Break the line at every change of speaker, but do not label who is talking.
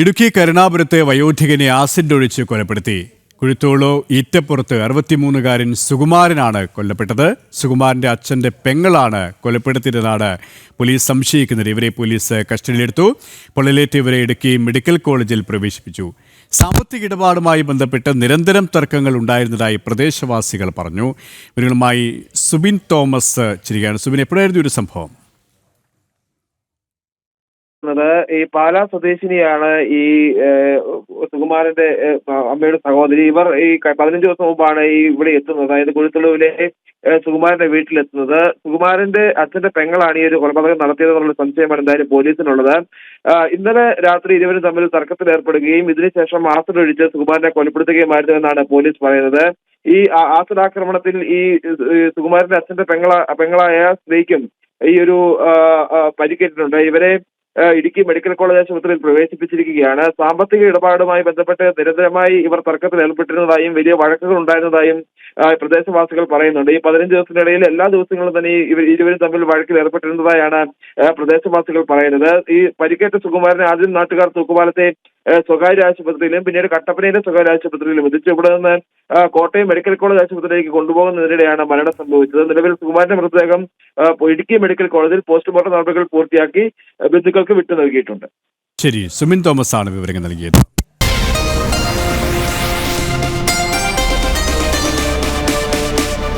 Idukki കരുണാപുരത്തെ വയോധികനെ acid ഒഴിച്ച് കൊലപ്പെടുത്തി. കുഴുത്തോളോ ഈറ്റപ്പുറത്ത് അറുപത്തിമൂന്നുകാരൻ സുകുമാരനാണ് കൊല്ലപ്പെട്ടത്. സുകുമാരന്റെ അച്ഛന്റെ പെങ്ങളാണ് കൊലപ്പെടുത്തിയതെന്നാണ് പോലീസ് സംശയിക്കുന്നത്. ഇവരെ പോലീസ് കസ്റ്റഡിയിലെടുത്തു. പൊള്ളലേറ്റ് ഇവരെ ഇടുക്കി മെഡിക്കൽ കോളേജിൽ പ്രവേശിപ്പിച്ചു. സാമ്പത്തിക ഇടപാടുമായി ബന്ധപ്പെട്ട് നിരന്തരം തർക്കങ്ങൾ ഉണ്ടായിരുന്നതായി പ്രദേശവാസികൾ പറഞ്ഞു. ഇവരുമായി സുബിൻ തോമസ് ചിരികയാണ് സുബിൻ എപ്പോഴായിരുന്നു ഒരു സംഭവം?
ത് ഈ പാലാ സ്വദേശിനിയാണ് ഈ സുകുമാരന്റെ അമ്മയുടെ സഹോദരി. ഇവർ ഈ പതിനഞ്ച് ദിവസം മുമ്പാണ് ഈ ഇവിടെ എത്തുന്നത്. അതായത് കുഴുത്തുള്ളുവിലെ സുകുമാരന്റെ വീട്ടിലെത്തുന്നത്. സുകുമാരന്റെ അച്ഛന്റെ പെങ്ങളാണ് ഈ ഒരു കൊലപാതകം നടത്തിയതെന്നുള്ള സംശയമാണ് എന്തായാലും പോലീസിനുള്ളത്. ഇന്നലെ രാത്രി ഇരുവരും തമ്മിൽ തർക്കത്തിൽ ഏർപ്പെടുകയും ഇതിനുശേഷം ആസിഡ് ഒഴിച്ച് സുകുമാരനെ കൊലപ്പെടുത്തുകയുമായിരുന്നു എന്നാണ് പോലീസ് പറയുന്നത്. ഈ ആസിഡ് ആക്രമണത്തിൽ ഈ സുകുമാരന്റെ അച്ഛന്റെ പെങ്ങള പെങ്ങളായ സ്ത്രീക്കും ഈ ഒരു പരിക്കേറ്റിട്ടുണ്ട്. ഇവരെ ഇടുക്കി മെഡിക്കൽ കോളേജ് ആശുപത്രിയിൽ പ്രവേശിപ്പിച്ചിരിക്കുകയാണ്. സാമ്പത്തിക ഇടപാടുമായി ബന്ധപ്പെട്ട് നിരന്തരമായി ഇവർ തർക്കത്തിൽ ഏർപ്പെട്ടിരുന്നതായും വലിയ വഴക്കുകൾ ഉണ്ടായിരുന്നതായും പ്രദേശവാസികൾ പറയുന്നുണ്ട്. ഈ പതിനഞ്ച് ദിവസത്തിനിടയിൽ എല്ലാ ദിവസങ്ങളും തന്നെ ഇവർ ഇരുവരും തമ്മിൽ വഴക്കിൽ ഏർപ്പെട്ടിരുന്നതായാണ് പ്രദേശവാസികൾ പറയുന്നത്. ഈ പരിക്കേറ്റ സുകുമാരനെ ആദ്യം നാട്ടുകാർ തൂക്കുപാലത്തെ സ്വകാര്യ ആശുപത്രിയിലും പിന്നീട് കട്ടപ്പനയിലെ സ്വകാര്യ ആശുപത്രിയിലും. എത്തിച്ചു ഇവിടെ നിന്ന് കോട്ടയം മെഡിക്കൽ കോളേജ് ആശുപത്രിയിലേക്ക് കൊണ്ടുപോകുന്നതിനിടെയാണ് മരണം സംഭവിച്ചത്. നിലവിൽ സുകുമാരന്റെ മൃതദേഹം ഇടുക്കി മെഡിക്കൽ കോളേജിൽ പോസ്റ്റ്മോർട്ടം നടപടികൾ പൂർത്തിയാക്കി ബന്ധുക്കൾക്ക് വിട്ടു നൽകിയിട്ടുണ്ട്.
ശരി സുമിൻ തോമസ് ആണ് വിവരങ്ങൾ നൽകിയത്.